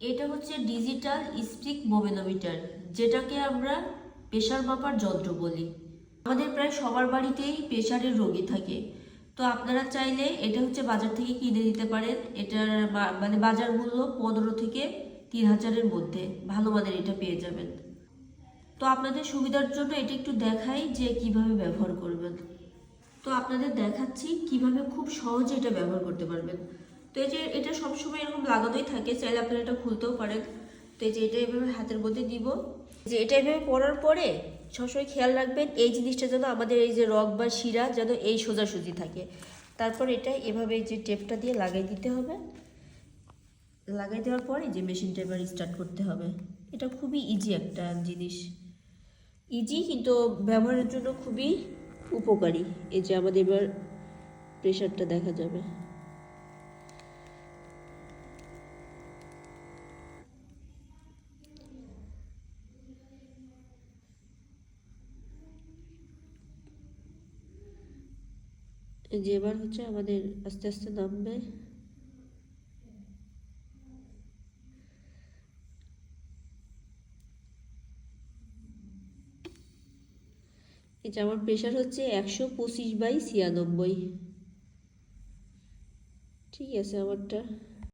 এটা হচ্ছে digital speak মোমেনোমিটার যেটাকে আমরা প্রেশার মাপার যন্ত্র বলি। আমাদের প্রায় সবার বাড়িতেই প্রেশারের রোগী থাকে। তো আপনারা চাইলে এটা হচ্ছে বাজার থেকে কিনে নিতে পারেন। এটার মানে বাজার মূল্য পনেরো থেকে তিন হাজারের মধ্যে। ভালো মানের এটা পেয়ে যাবেন। তো আপনাদের সুবিধার জন্য এটা একটু দেখাই যে কীভাবে ব্যবহার করবেন। তো আপনাদের দেখাচ্ছি কীভাবে খুব সহজে এটা ব্যবহার করতে পারবেন। তো এই যে এটা সবসময় এরকম লাগানোই থাকে, চাইলে আপনারা এটা খুলতেও পারেন। তো এই যে এটা এভাবে হাতের মধ্যে দিব। যে এটা এভাবে পরার পরে সবসময় খেয়াল রাখবেন, এই জিনিসটা যেন আমাদের এই যে রগ বা শিরা যেন এই সোজাসুজি থাকে। তারপর এটা এভাবে যে টেপটা দিয়ে লাগাই দিতে হবে। লাগাই দেওয়ার পরে যে মেশিনটা এবার স্টার্ট করতে হবে। এটা খুবই ইজি একটা জিনিস। ইজি কিন্তু ব্যবহারের জন্য খুবই উপকারী। এই যে আমাদের এবার প্রেশারটা দেখা যাবে। এই যে এবার হচ্ছে আমাদের আস্তে আস্তে নামবে। এই যে আমার প্রেশার হচ্ছে একশো পঁচিশ বাই ছিয়ানব্বই। ঠিক আছে, আমারটা